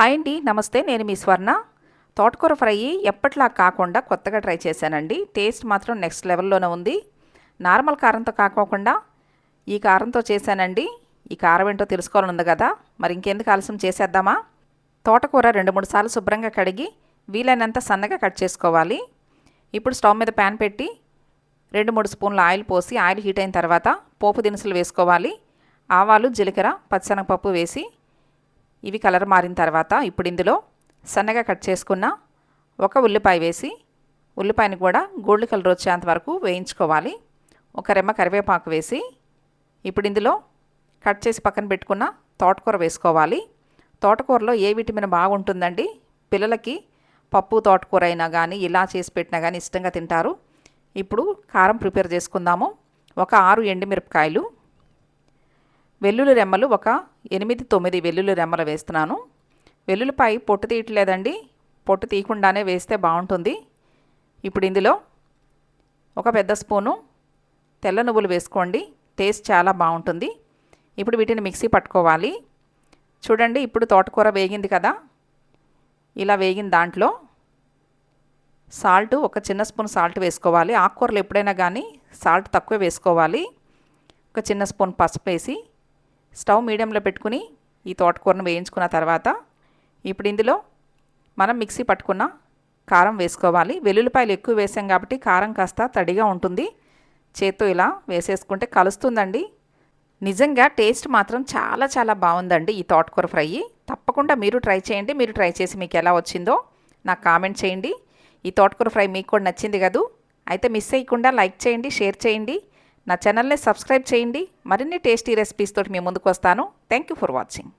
Hi అండి నమస్తే నేను మీ స్వర్ణ. తోటకూర ఫ్రై ఎప్పట్లా కాకుండా కొత్తగా ట్రై చేశానండి. టేస్ట్ మాత్రం నెక్స్ట్ లెవెల్లోనే ఉంది. నార్మల్ కారంతో కాకోకుండా ఈ కారంతో చేశానండి. ఈ కారం ఏంటో తెలుసుకోవాలని ఉంది కదా. మరి ఇంకెందుకు ఆలస్యం చేసేద్దామా? తోటకూర రెండు మూడు సార్లు శుభ్రంగా కడిగి వీలైనంత సన్నగా కట్ చేసుకోవాలి. ఇప్పుడు స్టవ్ మీద ప్యాన్ పెట్టి రెండు మూడు స్పూన్ల ఆయిల్ పోసి ఆయిల్ హీట్ అయిన తర్వాత పోపు దినుసులు వేసుకోవాలి. ఆవాలు జీలకర్ర పచ్చనగపప్పు వేసి ఇవి కలర్ మారిన తర్వాత ఇప్పుడు ఇందులో సన్నగా కట్ చేసుకున్న ఒక ఉల్లిపాయ వేసి ఉల్లిపాయని కూడా గోల్డ్ కలర్ వచ్చేంత వరకు వేయించుకోవాలి. ఒక రెమ్మ కరివేపాకు వేసి ఇప్పుడు ఇందులో కట్ చేసి పక్కన పెట్టుకున్న తోటకూర వేసుకోవాలి. తోటకూరలో ఏ విటమిన్ బాగుంటుందండి? పిల్లలకి పప్పు తోటకూర అయినా కానీ ఇలా చేసి పెట్టినా కానీ ఇష్టంగా తింటారు. ఇప్పుడు కారం ప్రిపేర్ చేసుకుందాము. ఒక ఆరు ఎండుమిరపకాయలు వెల్లుల్లి రెమ్మలు ఒక ఎనిమిది తొమ్మిది వెల్లుల్లి రెమ్మలు వేస్తున్నాను. వెల్లుల్లిపై పొట్టు తీయట్లేదండి. పొట్టు తీయకుండానే వేస్తే బాగుంటుంది. ఇప్పుడు ఇందులో ఒక పెద్ద స్పూను తెల్ల నువ్వులు వేసుకోండి. టేస్ట్ చాలా బాగుంటుంది. ఇప్పుడు వీటిని మిక్సీ పట్టుకోవాలి. చూడండి ఇప్పుడు తోటకూర వేగింది కదా. ఇలా వేగిన దాంట్లో సాల్ట్ ఒక చిన్న స్పూన్ సాల్ట్ వేసుకోవాలి. ఆకుకూరలు ఎప్పుడైనా కానీ సాల్ట్ తక్కువ వేసుకోవాలి. ఒక చిన్న స్పూన్ పసుపు వేసి స్టవ్ మీడియంలో పెట్టుకుని ఈ తోటకూరను వేయించుకున్న తర్వాత ఇప్పుడు ఇందులో మనం మిక్సీ పట్టుకున్న కారం వేసుకోవాలి. వెల్లుల్లిపాయలు ఎక్కువ వేసాం కాబట్టి కారం కాస్త తడిగా ఉంటుంది. చేత్తో ఇలా వేసేసుకుంటే కలుస్తుందండి. నిజంగా టేస్ట్ మాత్రం చాలా చాలా బాగుందండి ఈ తోటకూర ఫ్రై. తప్పకుండా మీరు ట్రై చేయండి. మీరు ట్రై చేసి మీకు ఎలా వచ్చిందో నాకు కామెంట్ చేయండి. ఈ తోటకూర ఫ్రై మీకు కూడా నచ్చింది కదూ. అయితే మిస్ అయ్యకుండా లైక్ చేయండి షేర్ చేయండి. నా ఛానల్ని సబ్స్క్రైబ్ చేయండి. మరిన్ని టేస్టీ రెసిపీస్ తోటి మీ ముందుకు వస్తాను. Thank you for watching